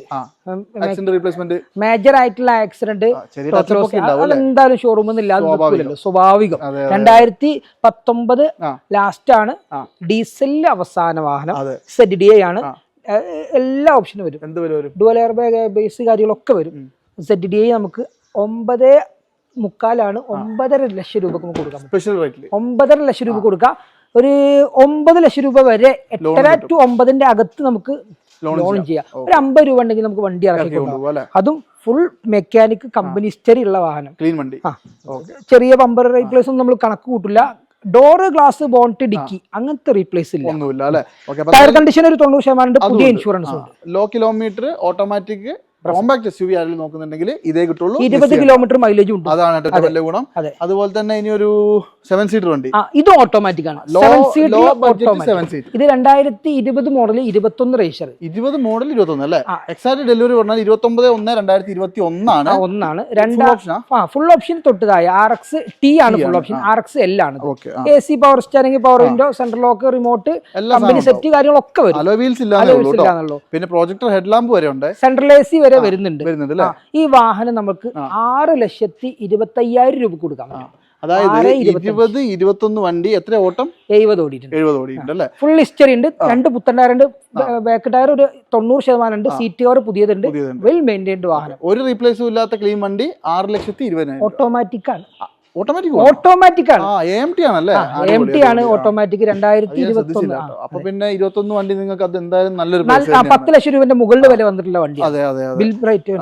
റീപ്ലേസ്മെന്റ് മേജർ ആയിട്ടുള്ള ആക്സിഡന്റ് എന്തായാലും ഷോറൂമിൽ ഇല്ലാതെ സ്വാഭാവികം. രണ്ടായിരത്തി പത്തൊമ്പത് ലാസ്റ്റ് ആണ്. ഡീസലിന്റെ അവസാന വാഹനം. സെഡിഡിയാണ് സെഡ് ഡി ആണ്. ആ. ഏഹ് എല്ലാ ഓപ്ഷനും വരും. എന്ത് വരും? ഡുവൽ എയർ ബാഗ് ബേസ് കാര്യങ്ങളൊക്കെ വരും. സെഡ് ഡി നമുക്ക് ഒമ്പത് മുക്കാലാണ് ഒമ്പതര ലക്ഷം രൂപക്ക് നമുക്ക് കൊടുക്കാം. സ്പെഷ്യൽ ഒമ്പതര ലക്ഷം രൂപ കൊടുക്കാം. ഒരു ഒമ്പത് ലക്ഷം രൂപ വരെ എട്ടര. ടു ഒമ്പതിന്റെ അകത്ത് നമുക്ക് ലോൺ ചെയ്യാം. ഒരു അമ്പത് രൂപ ഉണ്ടെങ്കിൽ നമുക്ക് വണ്ടി ഇറക്കി അതും ഫുൾ മെക്കാനിക് കമ്പനി ഹിസ്റ്ററി ഉള്ള വാഹനം. ക്ലീൻ വണ്ടി. ചെറിയ ബമ്പർ റീപ്ലേസ് ഒന്നും നമ്മൾ കണക്ക് കൂട്ടില്ല. ഡോറ് ഗ്ലാസ് ബോണ്ട് ഡിക്കി അങ്ങനത്തെ റീപ്ലേസ് ഇല്ല. ഒന്നുമില്ല അല്ലേ? ടയർ കണ്ടീഷൻ ഒരു തൊണ്ണൂറ് ശതമാനം. പുതിയ insurance low kilometre automatic compact S U V ആരെങ്കിലും നോക്കുന്നുണ്ടെങ്കിൽ ഇതേ കിട്ടുള്ളൂ. ഇരുപത് കിലോമീറ്റർ മൈലേജ് ഉണ്ട്. അതാണ് ഏറ്റവും വലിയ ഗുണം. അതുപോലെ തന്നെ ഇനി ഒരു സെവൻ സീറ്റർ വണ്ടി. ഇത് ഓട്ടോമാറ്റിക് ആണ്. Low seat low budget automatic seven seat ഇത് രണ്ടായിരത്തി ഇരുപത് മോഡൽ ഇരുപത്തൊന്ന് റേഷർ ഇരുപത് മോഡൽ ഇരുപത്തൊന്ന് അല്ലേ? ആ. എക്സാക്ട് ഡെലിവറി പറഞ്ഞാൽ ഇരുപത്തി ഒമ്പത് ഒന്ന് രണ്ടായിരത്തി ഇരുപത്തി ഒന്നാണ്. ഒന്നാണ് ഫുൾ രണ്ടാം ആ? ഫുൾ ഓപ്ഷൻ തൊട്ടതായ ആർ എക്സ് ടി ആണ് full option R X L ആണ് okay A C power steering power window central lock remote company set കാര്യങ്ങളൊക്കെ വരും. അലോ വീൽസ് കേട്ടോ. ഇല്ലാന്നുള്ളൂ പിന്നെ പ്രൊജക്ടർ ഹെഡ് ലാമ്പ് വരെ ഉണ്ട്. സെൻട്രൽ എ സി വരെ വരുന്നുണ്ട്. ഈ വാഹനം നമുക്ക് ആറ് ലക്ഷത്തി ഇരുപത്തി അയ്യായിരം രൂപ കൊടുക്കാം പറ്റും. അതായത്. ഇരുപത് ഇരുപത്തൊന്ന് വണ്ടി എത്ര ഓട്ടം? എഴുപത് ഓടിയിട്ടുണ്ട്. എഴുപത് ഓടി അല്ലേ? ഫുൾ ഹിസ്റ്ററി ഉണ്ട്. രണ്ട് പുത്തൻ ടയർ ഉണ്ട്. ബാക്ക് ടയർ ഒരു തൊണ്ണൂറ് ശതമാനം ഉണ്ട്. സീറ്റ് കവർ പുതിയതുണ്ട്. പുതിയതുണ്ട്. വെൽ മെയിന്റൈൻഡ് വാഹനം. ഒരു റീപ്ലേസും ഇല്ലാത്ത ക്ലീൻ വണ്ടി ആറ് ലക്ഷത്തി ഇരുപതിനായിരം ഓട്ടോമാറ്റിക് ആണ്. ഓട്ടോമാറ്റിക് ഓട്ടോമാറ്റിക് ആണ്. എം ടി ആണല്ലേ? എം ടി ആണ് ഓട്ടോമാറ്റിക് രണ്ടായിരത്തി ഇരുപത്തി ശ്രദ്ധിച്ചില്ല ഒന്ന് അപ്പൊ പിന്നെ വണ്ടി നിങ്ങൾക്ക് അത് എന്തായാലും നല്ലൊരു. പത്ത് ലക്ഷം രൂപന്റെ മുകളിൽ വില വന്നിട്ടുള്ള വണ്ടി അതെ അതെ ബിൽ റേറ്റ്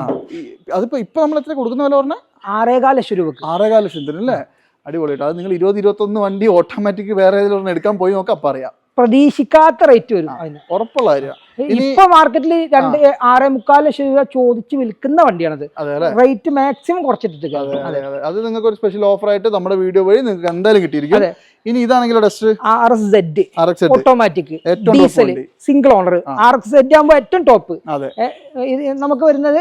അതിപ്പോ ഇപ്പൊ നമ്മൾ എത്ര കൊടുക്കുന്ന വില പറഞ്ഞ? ആറേകാൽ ലക്ഷം രൂപക്ക്. ആറേകാല ലക്ഷത്തിന് അല്ലേ? അടിപൊളിയായിട്ട് അത് നിങ്ങൾ ഇരുപത് ഇരുപത്തൊന്ന് വണ്ടി ഓട്ടോമാറ്റിക് വേറെ ഏതെങ്കിലും എടുക്കാൻ പോയി നോക്കാം അപ്പൊ അറിയാം പ്രതീക്ഷിക്കാത്ത റേറ്റ് വരും അതിന്. ഉറപ്പുള്ള കാര്യമാണ് ഇപ്പൊ മാർക്കറ്റിൽ രണ്ട് ആറേ മുക്കാൽ ലക്ഷം രൂപ ചോദിച്ച് വിൽക്കുന്ന വണ്ടിയാണത്. റേറ്റ് മാക്സിമം കുറച്ചിട്ട് അതെ നിങ്ങൾക്ക് ഒരു സ്പെഷ്യൽ ഓഫർ ആയിട്ട് നമ്മുടെ വീഡിയോ വഴി നിങ്ങൾക്ക് എന്തായാലും കിട്ടിയിരിക്കും. ഇനി ഇതാണെങ്കിലും test R S Z automatic diesel single owner R X Z ആകുമ്പോൾ ഏറ്റവും ടോപ്പ് നമുക്ക് വരുന്നത്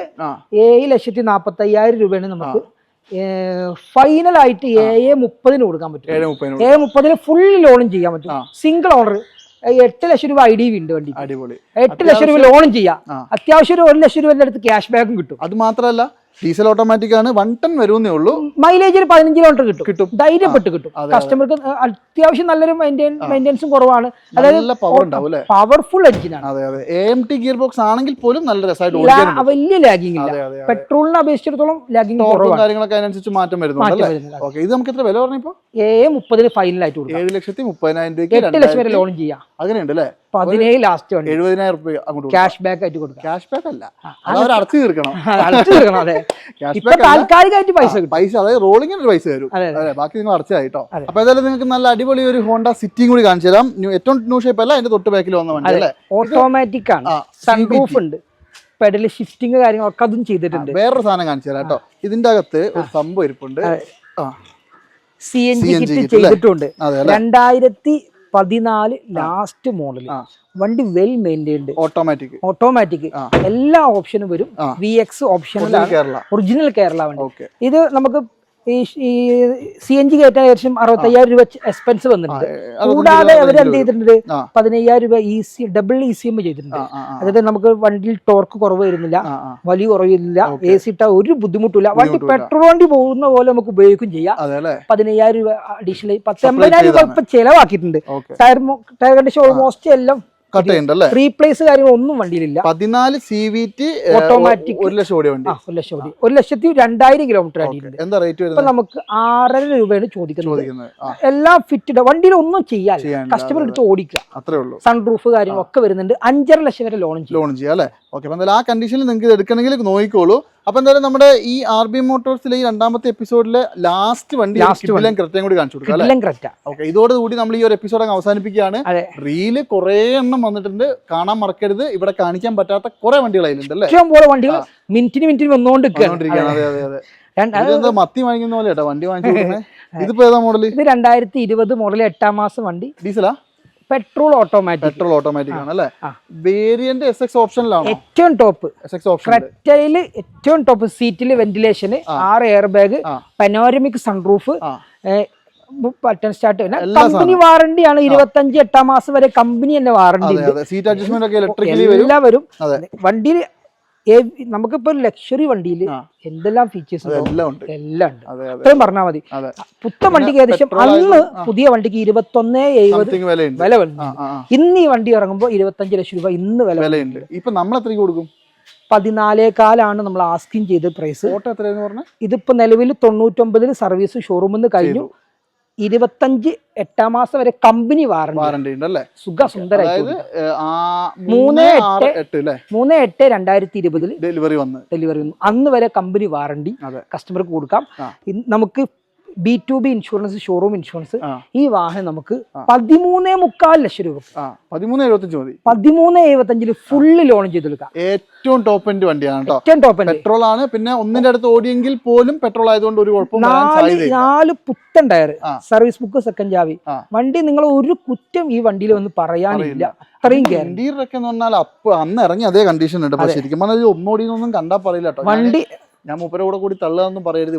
ഏഴ് ലക്ഷത്തി നാപ്പത്തി അയ്യായിരം രൂപയാണ് നമുക്ക് ഫൈനൽ ആയിട്ട് ഏഴ് മുപ്പതിന് കൊടുക്കാൻ പറ്റും. ഏഴ് ഏഴ് മുപ്പതിന് ഫുൾ ലോണും ചെയ്യാൻ പറ്റും. സിംഗിൾ ഓണർ എട്ട് ലക്ഷം രൂപ ഐ ഡി ഉണ്ട് വണ്ടി. എട്ട് ലക്ഷം രൂപ ലോണും ചെയ്യാം. അത്യാവശ്യം ഒരു ലക്ഷം രൂപയുടെ അടുത്ത് ക്യാഷ് ബാക്കും കിട്ടും. അത് മാത്രമല്ല ഡീസൽ ഓട്ടോമാറ്റിക് ആണ് വൺ ടൺ വരുന്നേ ഉള്ളൂ. മൈലേജ് ഒരു പതിനഞ്ച് കിലോമീറ്റർ കിട്ടും. കിട്ടും. ധൈര്യപ്പെട്ട് കിട്ടും. കസ്റ്റമർക്ക് അത്യാവശ്യം നല്ലൊരു മെയിന്റെനൻസും കുറവാണ്. അതായത് പവർ ഉണ്ടാവും അല്ലേ? പവർഫുൾ എഞ്ചിനാണ് അതെ അതെ. A M T gear box ആണെങ്കിൽ പോലും നല്ല രസമായിട്ട് വലിയ ലാഗിങ് ഇല്ല. പെട്രോളിനെ അപേക്ഷിച്ചിടത്തോളം ലാഗിങ് കാര്യങ്ങളൊക്കെ അതിനനുസരിച്ച് മാറ്റം വരുന്നുണ്ട് ഓക്കെ ഇത് നമുക്ക് എത്ര വില പറഞ്ഞപ്പോ ഏ മുപ്പതിന് ഫൈനലായിട്ട് കൊടുക്കാം. ഏഴ് ലക്ഷത്തി മുപ്പതിനായിരം രൂപയ്ക്ക് എട്ട് ലക്ഷം വരെ ലോൺ ചെയ്യാം. അങ്ങനെയുണ്ട് അല്ലേ? പതിനേഴ് ലാസ്റ്റ് എഴുപതിനായിരം രൂപ അങ്ങോട്ട് ക്യാഷ് ബാക്ക് ആയിട്ട് കൊടുക്കാം. ക്യാഷ് ബാക്ക് അല്ല അടച്ചു തീർക്കണം. അടച്ചു തീർക്കണം അതെ. ഇപ്പൊ താൽക്കാലികമായിട്ട് പൈസ പൈസ അതായത് റോളിങ്ങിന് പൈസ തരും. അതെ, ബാക്കി നിങ്ങൾ അടച്ചതായി കേട്ടോ. അപ്പൊ ഏതായാലും നിങ്ങൾക്ക് നല്ല അടിപൊളി ഒരു ഹോണ്ട സിറ്റിയും കൂടി കാണിച്ചു തരാം. ഏറ്റവും ന്യൂ ഷേപ്പ് അല്ല അതിന്റെ തൊട്ട് ബാക്കിൽ വന്ന വണ്ടി അല്ലേ? ഓട്ടോമാറ്റിക് ആണ്. സൺപ്രൂഫ് സൺറൂഫ് ഉണ്ട്. പെഡൽ ഷിഫ്റ്റിംഗ് കാര്യങ്ങളൊക്കെ അതും ചെയ്തിട്ടുണ്ട്. വേറൊരു സാധനം കാണിച്ചു തരാം കേട്ടോ. ഇതിന്റെ അകത്ത് ഒരു സംഭവം ഇരിപ്പുണ്ട്. സി എൻ ജി കിറ്റ് ചെയ്തിട്ടുണ്ട്. രണ്ടായിരത്തി പതിനാല് ലാസ്റ്റ് മോഡൽ വണ്ടി വെൽ മെയിന്റൈൻഡ് ഓട്ടോമാറ്റിക് ഓട്ടോമാറ്റിക് എല്ലാ ഓപ്ഷനും വരും. V X option original Kerala വണ്ടി. ഇത് നമുക്ക് ഈ സി എൻ ജി കയറ്റാൻ ഏകദേശം അറുപത്തയ്യായിരം രൂപ എക്സ്പെൻസ് വന്നിട്ടുണ്ട്. കൂടാതെ അവർ എന്ത് ചെയ്തിട്ടുണ്ട്. പതിനയ്യായിരം രൂപ E C double E C M ചെയ്തിട്ടുണ്ട്. അതായത് നമുക്ക് വണ്ടിയിൽ ടോർക്ക് കുറവ് വരുന്നില്ല വലിയ കുറവില്ല എ സി ഇട്ട ഒരു ബുദ്ധിമുട്ടില്ല വണ്ടി പെട്രോൾ വണ്ടി പോകുന്ന പോലെ നമുക്ക് ഉപയോഗിക്കും ചെയ്യാം. പതിനയ്യായിരം രൂപ അഡീഷണൽ പത്ത് അമ്പതിനായിരം രൂപ. ഇപ്പൊ ചെലവാക്കിയിട്ടുണ്ട്. ടയർ ടയർ കണ്ടീഷൻ ഓൾമോസ്റ്റ് എല്ലാം കട്ട് ചെയ്യണ്ടല്ലേ? റീപ്ലേസ് കാര്യങ്ങളൊന്നും വണ്ടിയിലില്ല. പതിനാല് സി വി ടി ഓട്ടോമാറ്റിക് ഒരു ലക്ഷം ഓടിയ വണ്ടി. ഒരു ലക്ഷം ഓടി. ഒരു ലക്ഷത്തി രണ്ടായിരം കിലോമീറ്റർ അടിയിലുണ്ട്. എന്താ റേറ്റ് വരുന്നത്? നമുക്ക് ആറര രൂപയാണ് ചോദിക്കുന്നത്. ചോദിക്കുന്നത്. എല്ലാം ഫിറ്റഡ് വണ്ടിയിൽ ഒന്നും ചെയ്യാൻ കസ്റ്റമർ എടുത്ത് ഓടിക്കുക. അത്രേ ഉള്ളൂ. സൺറൂഫ് കാര്യങ്ങളൊക്കെ വരുന്നുണ്ട്. അഞ്ചര ലക്ഷം വരെ ലോൺ ചെയ്യും. ലോൺ ചെയ്യാം അല്ലേ? ഓക്കെ ആ കണ്ടീഷനിൽ നിങ്ങൾക്ക് ഇത് എടുക്കണമെങ്കിൽ നോക്കിക്കോളൂ. അപ്പം എന്തായാലും നമ്മുടെ ഈ ആർ ബി മോട്ടോഴ്സിലെ ഈ രണ്ടാമത്തെ എപ്പിസോഡിലെ ലാസ്റ്റ് വണ്ടി കിഡിലും കൂടി കാണിച്ചു കൊടുക്കാം ഇതോടുകൂടി നമ്മൾ ഈ ഒരു എപ്പിസോഡ് അങ്ങ് അവസാനിപ്പിക്കുകയാണ്. റീൽ കുറെ എണ്ണം വന്നിട്ടുണ്ട്. കാണാൻ മറക്കരുത്. ഇവിടെ കാണിക്കാൻ പറ്റാത്ത കുറെ വണ്ടികൾ അതിലുണ്ട് അല്ലേ? ഇഷ്ടം പോലെ വണ്ടികൾ മിനിറ്റിന് മിനിറ്റിന് വന്നുകൊണ്ട്. അതെ. അതെ അതെ മത്തി വാങ്ങിക്കുന്ന പോലെ വണ്ടി വാങ്ങിച്ചു ഇതിപ്പോ ഏതാ മോഡൽ ഇത് രണ്ടായിരത്തി ഇരുപത് മോഡൽ എട്ടാം മാസം വണ്ടി. ഡീസലാ പെട്രോൾ ഓട്ടോമാറ്റിക്. പെട്രോൾ ഓട്ടോമാറ്റിക് ആണ് അല്ലേ? വേരിയന്റ് എസ് എക്സ് ഓപ്ഷനിലാണ് ഏറ്റവും ടോപ്പ് എസ് എക്സ് ഓപ്ഷൻ ക്രെറ്റയിൽ ഏറ്റവും ടോപ്പ് സീറ്റിൽ വെന്റിലേഷന് ആറ് air bag panoramic sunroof button start company warranty ആണ്. ഇരുപത്തഞ്ച് എട്ടാം മാസം വരെ കമ്പനി തന്നെ വാറണ്ടി സീറ്റ് അഡ്ജസ്റ്റ്മെന്റ് ഒക്കെ ഇലക്ട്രിക്കലി വരും. വരും. അതെ. വണ്ടിയിൽ നമുക്കിപ്പോ ഒരു ലക്ഷറി വണ്ടിയിൽ എന്തെല്ലാം ഫീച്ചേഴ്സ് എല്ലാം ഉണ്ട്. എല്ലാം ഉണ്ട്. അതെ അതെ. ഇത്രയും പറഞ്ഞാൽ മതി. പുത്ത വണ്ടിക്ക് ഏകദേശം അന്ന് പുതിയ വണ്ടിക്ക് ഇരുപത്തൊന്ന് എഴുപത് വില ആ. ഇന്ന് ഈ വണ്ടി ഇറങ്ങുമ്പോൾ ഇരുപത്തഞ്ച് ലക്ഷം രൂപ ഇന്ന് വില വിലയുണ്ട്. ഇപ്പൊ നമ്മൾ എത്രയ്ക്ക് കൊടുക്കും? പതിനാലേക്കാലാണ് നമ്മൾ ആസ്കിങ് ചെയ്ത പ്രൈസ് ഇതിപ്പോ നിലവിൽ തൊണ്ണൂറ്റൊമ്പതിൽ സർവീസ് ഷോറൂമിൽ നിന്ന് കഴിഞ്ഞു. ഇരുപത്തഞ്ച് എട്ടാം മാസം വരെ കമ്പനി വാറണ്ടി ഉണ്ടല്ലേ ഉണ്ട് അല്ലേ? സുഖ സുന്ദരായിട്ട് അതായത് ആ മൂന്ന് എട്ട് മൂന്ന് എട്ട് രണ്ടായിരത്തി ഇരുപതിൽ ഡെലിവറി വന്നു. ഡെലിവറി വന്നു. അന്ന് വരെ കമ്പനി വാറണ്ടി കസ്റ്റമർക്ക് കൊടുക്കാം. നമുക്ക് B to B insurance showroom insurance ഈ വാഹനം നമുക്ക് പതിമൂന്നേ മുക്കാൽ ലക്ഷം രൂപ പതിമൂന്ന് എഴുപത്തഞ്ച് മതി. പതിമൂന്ന് എഴുപത്തഞ്ചിൽ ഫുള്ള് ലോൺ ചെയ്തെടുക്കാം. ഏറ്റവും ടോപ്പ് എൻഡ് വണ്ടിയാണ് ഏറ്റവും ടോപ്പ് എൻഡ് പെട്രോൾ ആണ്. പിന്നെ ഒന്നിന്റെ അടുത്ത് ഓടിയെങ്കിൽ പോലും പെട്രോൾ ആയതുകൊണ്ട് ഒരു കുഴപ്പം നാല് പുത്തൻ ടയർ. സർവീസ് ബുക്ക് സെക്കൻഡ് ചാവി. വണ്ടി നിങ്ങൾ ഒരു കുറ്റം ഈ വണ്ടിയിൽ വന്ന് പറയാനില്ല. അത്രയും എന്ന് പറഞ്ഞാൽ അന്ന് ഇറങ്ങി അതേ കണ്ടീഷൻ ഉണ്ട്. ശരിക്കും പറഞ്ഞാൽ ഒന്നോടിയൊന്നും കണ്ടാ പറയില്ല വണ്ടി ഞാൻ മൂപ്പരോട് കൂടി തള്ളാന്നും പറയരുത്.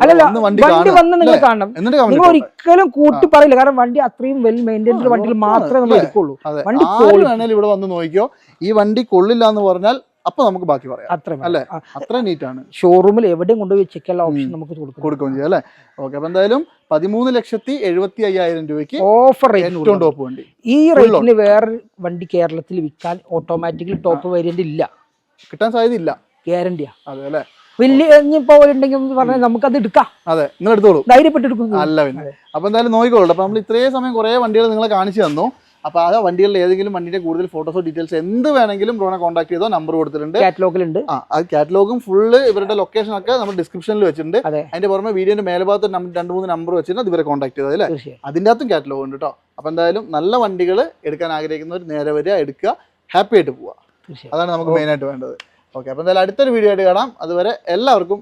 വണ്ടി വന്ന് നിങ്ങൾ കാണണം. നിങ്ങൾ ഒരിക്കലും കൂട്ടി പറയില്ല. കാരണം വണ്ടി അത്രയും വെൽ മെയിന്റൈൻഡ് വണ്ടിയിൽ മാത്രമേ നമ്മൾ? എടുക്കുള്ളൂ. വണ്ടി. വേണേലും ഇവിടെ വന്ന് നോക്കിയോ ഈ വണ്ടി കൊള്ളില്ല എന്ന് പറഞ്ഞാൽ അപ്പൊ നമുക്ക് ബാക്കി പറയാം. അത്ര അല്ലേ? അത്ര നീറ്റ് ആണ്. ഷോറൂമിൽ എവിടെയും കൊണ്ടുപോയി ചെക്ക് ചെയ്യാനുള്ള ഓപ്ഷൻ നമുക്ക് കൊടുക്കും കൊടുക്കുകയും ചെയ്യാം അല്ലേ? ഓക്കെ അപ്പൊ എന്തായാലും പതിമൂന്ന് ലക്ഷത്തി എഴുപത്തി അയ്യായിരം രൂപയ്ക്ക് ഓഫർ ഏറ്റവും റേറ്റ് ടോപ്പ് വണ്ടി. ഈ റേറ്റിന് വേറെ വണ്ടി കേരളത്തിൽ വിൽക്കാൻ ഓട്ടോമാറ്റിക്കലി ടോപ്പ് വേരിയന്റ് ഇല്ല. കിട്ടാൻ സാധ്യതയില്ല. ഗ്യാരണ്ടിയാ അതെ അല്ലേ? വലിയ ഇനിയിപ്പോ ഉണ്ടെങ്കിൽ പറഞ്ഞാൽ നമുക്കത് എടുക്കാം. അതെ നിങ്ങൾ എടുത്തോളൂ. ധൈര്യപ്പെട്ടെടുക്കും അല്ല പിന്നെ. അപ്പൊ എന്തായാലും നോക്കിക്കോളൂ. അപ്പൊ നമ്മൾ ഇത്രയും സമയം കുറെ വണ്ടികൾ നിങ്ങളെ കാണിച്ചു തന്നു. അപ്പൊ ആ വണ്ടികളിൽ ഏതെങ്കിലും വണ്ടിയുടെ കൂടുതൽ ഫോട്ടോസോ ഡീറ്റെയിൽസ് എന്ത് വേണമെങ്കിലും ബ്രോണെ കോൺടാക്ട് ചെയ്തോ നമ്പർ കൊടുത്തിട്ടുണ്ട്. കാറ്റലോഗിലുണ്ട് ആ അത് കാറ്റലോഗും ഫുള്ള് ഇവരുടെ ലൊക്കേഷൻ ഒക്കെ നമ്മൾ ഡിസ്ക്രിപ്ഷനിൽ വെച്ചിട്ടുണ്ട്. അതെ. അതിന്റെ പുറമെ വീഡിയോന്റെ മേൽഭാഗത്ത് രണ്ട് മൂന്ന് നമ്പർ വെച്ചിട്ട് അത് ഇവരെ കോൺടാക്ട് ചെയ്തത് അല്ലേ? അതിന്റെ അതിന്റെ അകത്തും കാറ്റലോഗ് ഉണ്ട് കേട്ടോ അപ്പൊ എന്തായാലും നല്ല വണ്ടികൾ എടുക്കാൻ ആഗ്രഹിക്കുന്നവർ നേരെ വരിക എടുക്കുക. ഹാപ്പി ആയിട്ട് പോവുക. അതാണ് നമുക്ക് മെയിൻ ആയിട്ട് വേണ്ടത്. ഓക്കെ അപ്പോൾ എന്തായാലും അടുത്തൊരു വീഡിയോ ആയിട്ട് കാണാം. അതുവരെ എല്ലാവർക്കും